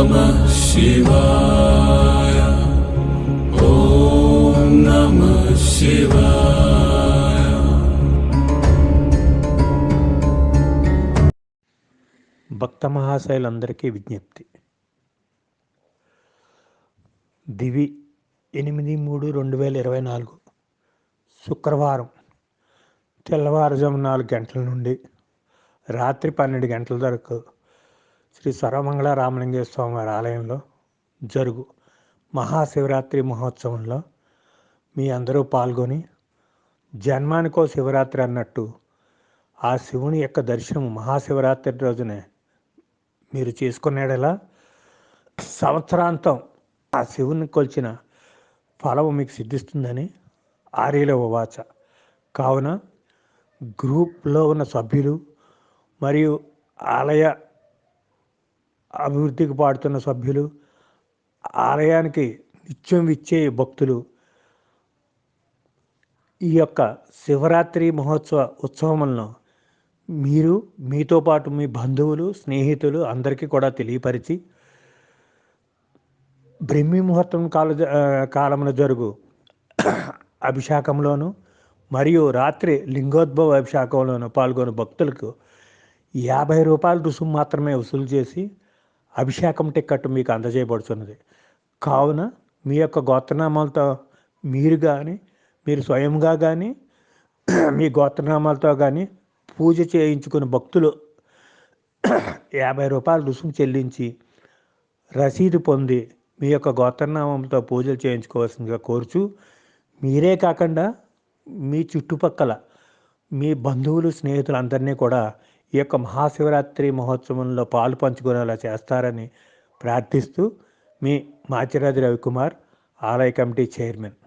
नमः शिवाय ॐ नमः शिवाय భక్త మహాశయులందరికీ విజ్ఞప్తి దివి ఎనిమిది మూడు రెండు వేల ఇరవై నాలుగు శుక్రవారం తెల్లవారుజాము నాలుగు గంటల నుండి రాత్రి పన్నెండు గంటల వరకు శ్రీ సర్వమంగళ రామలింగేశ్వర స్వామి వారి ఆలయంలో జరుగు మహాశివరాత్రి మహోత్సవంలో మీ అందరూ పాల్గొని జన్మానికో శివరాత్రి అన్నట్టు ఆ శివుని యొక్క దర్శనం మహాశివరాత్రి రోజునే మీరు చేసుకునేలా సంవత్సరాంతం ఆ శివుని కొలిచిన ఫలము మీకు సిద్ధిస్తుందని ఆర్యలో వాచ కావున గ్రూప్లో ఉన్న సభ్యులు మరియు ఆలయ అభివృద్ధికి పాడుతున్న సభ్యులు ఆలయానికి నిత్యం ఇచ్చే భక్తులు. ఈ యొక్క శివరాత్రి మహోత్సవ ఉత్సవములను మీరు మీతో పాటు మీ బంధువులు స్నేహితులు అందరికీ కూడా తెలియపరిచి బ్రహ్మి ముహూర్తం కాల కాలంలో జరుగు అభిషేకంలోను మరియు రాత్రి లింగోద్భవ అభిషేకంలోను పాల్గొనే భక్తులకు యాభై రూపాయల రుసుము మాత్రమే వసూలు చేసి అభిషేకం టిక్కెట్ మీకు అందజేయబడుతున్నది. కావున మీ యొక్క గోత్రనామాలతో మీరు కానీ మీరు స్వయంగా కానీ మీ గోత్రనామాలతో కానీ పూజ చేయించుకుని భక్తులు యాభై రూపాయలు రుసుము చెల్లించి రసీదు పొంది మీ యొక్క గోత్రనామంతో పూజలు చేయించుకోవాల్సిందిగా కోరుచు మీరే కాకుండా మీ చుట్టుపక్కల మీ బంధువులు స్నేహితులందరినీ కూడా ఈ యొక్క మహాశివరాత్రి మహోత్సవంలో పాలు పంచుకునేలా చేస్తారని ప్రార్థిస్తూ మీ మాచిరాజు రవికుమార్ ఆలయ కమిటీ చైర్మన్.